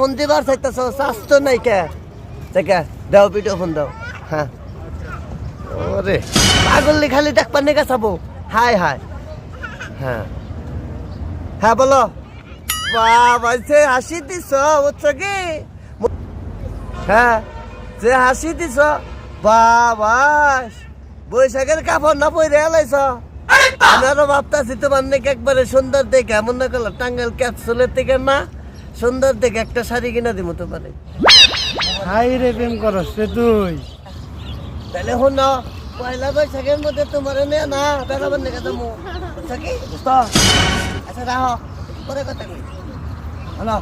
Phone দিবার চাইতেছ তো নাই কে? দেখে দাও ভিডিও ফোন দাও। হ্যাঁ। ওরে পাগল খালি দেখ পানি চাবো। Hi hi. হ্যাঁ। হ্যাঁ বলো। বাবা সে হাসি দিছ বুঝছ কি? হ্যাঁ যে হাসি দিছ। বাবা বৈশাখের কাপড় না পরে এলাইছ। আমি আরও ভাবতাছি তোমার নাকি একবারে সুন্দর দেখে এমন না করল টাঙ্গাল ক্যাপসুলের থেকে না? সুন্দর দেখে একটা শাড়ি কিনা দিব তোমার। হাই রে প্রেম করস রে তুই। তাহলে হন না পয়লা বৈশাখের মধ্যে তোমার নিয়ে না বেড়াবার নাকি তুমি বুঝছ কি? বুঝত আচ্ছা রাহ। পরে কথা কই। হ্যালো।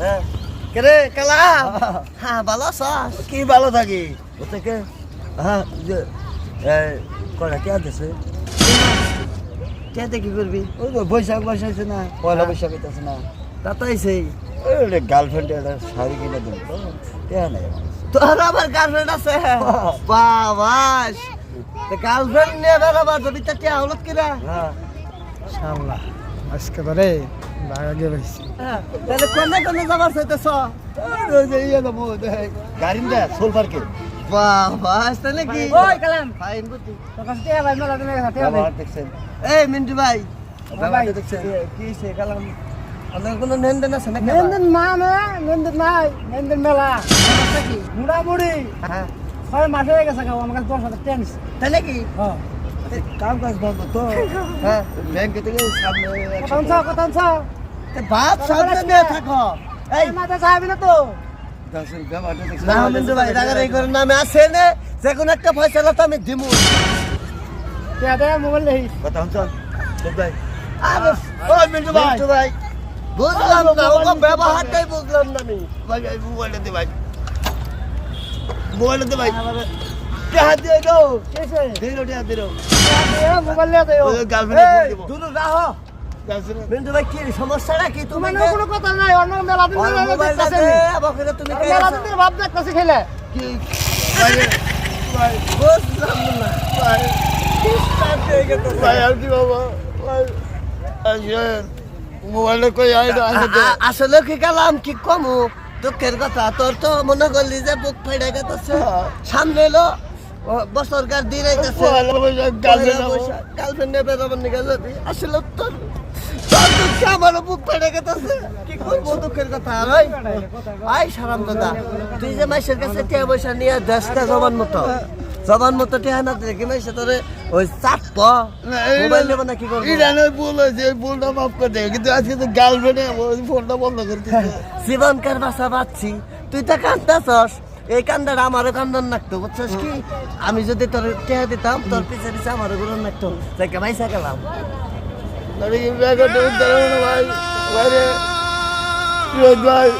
হ্যাঁ। কে কালা? হ্যাঁ ভালো আছস কি ভালো থাকি? বুঝতে কে হ্যাঁ যে কে দিছে কে কি করবি? ওই বৈশাখ বসাইছে না। পয়লা বৈশাখ হইতেছে না। তাতাইছে ওই গার্লফ্রেন্ড একটা শাড়ি কিনে দেন তো দেয়া নাই আমার। তোর আবার গার্লফ্রেন্ড আছে? বাবাস! গার্লফ্রেন্ড নিয়ে বেড়াবার যদি তা কে হলত কিনা? হ্যাঁ। শালা আজকে বারে বাগে পাইছি হ্যাঁ, তাহলে কোনে কোনে যাবার চাইতেছ? ইয়ে দেবো, গাড়ি দে সোল পার্কে। বাবাস তাহলে কি? ওই কালাম। ফাইন বুদ্ধি। তোর কাছে টিয়া ভাই মেলা দিনে টিয়া ভাই। এই মিন্টু ভাই। ভাই দেখছেন। কি সে কালাম? আপনার কোনো নেন দেন আছে নাকি লেনদেন মা না লেনদেন নাই লেনদেন মেলা। কি মোটামুটি হ্যাঁ। ছয় মাস হয়ে গেছে গাও আমার কাছে দশ হাজার টেন্স তাহলে কি? হ্যাঁ। কাম কাজ বন্ধ তো। হ্যাঁ ব্যাংকে থেকে সামনে বাপ সামনে নিয়ে থাকো। এই। মাথা না তো? যে কোনো একটা ফয়সালা তো আমি দিমু। মোবাইল নেই কথা দেব ভাই। বুঝলাম না ওকে ব্যবহারটাই বুঝলাম না আমি। মোবাইলটা দে ভাই। মোবাইলটা দে ভাই। টাকা দিয়ে দাও। কেসে দে মোবাইল নিয়ে দে ওই গার্লফ্রেন্ড ফোন এই দিব। দুলু রাহো গার্লফ্রেন্ড মিন্টু ভাই কি সমস্যাটা কি? তুমি তোমার কোনো কথা নাই অন্য মেলা দিন ওর মেলা মোবাইলটা দেখতেছে দে আবার ফিরে তুমি মেলা দিন ভাব দেখতেছে খেলে। কি ভাই ভাই বুঝলাম না ভাই। হয়ে গেছে। ভাই আর কি বাবা ভাই মোবাইলটা কই আসলে কি কালাম কি কমু? দুঃখের কথা তোর তো মনে করলি যে বুক ফেড়ে গেছে সামনে এলো বছরকার দিন আইতেছে। গার্লফ্রেন্ড বেরোবার নিকে যদি। আসলে তোর তোর দুঃখে আমারও বুক ফেড়ে গেছে কি করব দুঃখের কথা ওই আই সারাম দাদা। তুই যে মাইসের কাছে টিয়া পয়সা নিয়ে দেশটা জবান মতো। জবান মতো টিয়া না দিলে কি মাইসে তোরে ওই চাপ মোবাইল নেব না কি করব? ইরান ওই ভুল হয়েছে ওই ভুলটা মাফ করে দেয় কিন্তু আজকে তো গার্লফ্রেন্ডে ওই ফোনটা বন্ধ করতে জীবনকার বাসা পাচ্ছি তুই তো কান্দাছস। এই কান্দাটা আমারও কান্দার নাকতো বুঝছস কি? আমি যদি তোর টেহা দিতাম তোর পিছে পিছে আমারও গুলো নাকতো তাকে মাইসা গেলাম। ভাই। ভাই।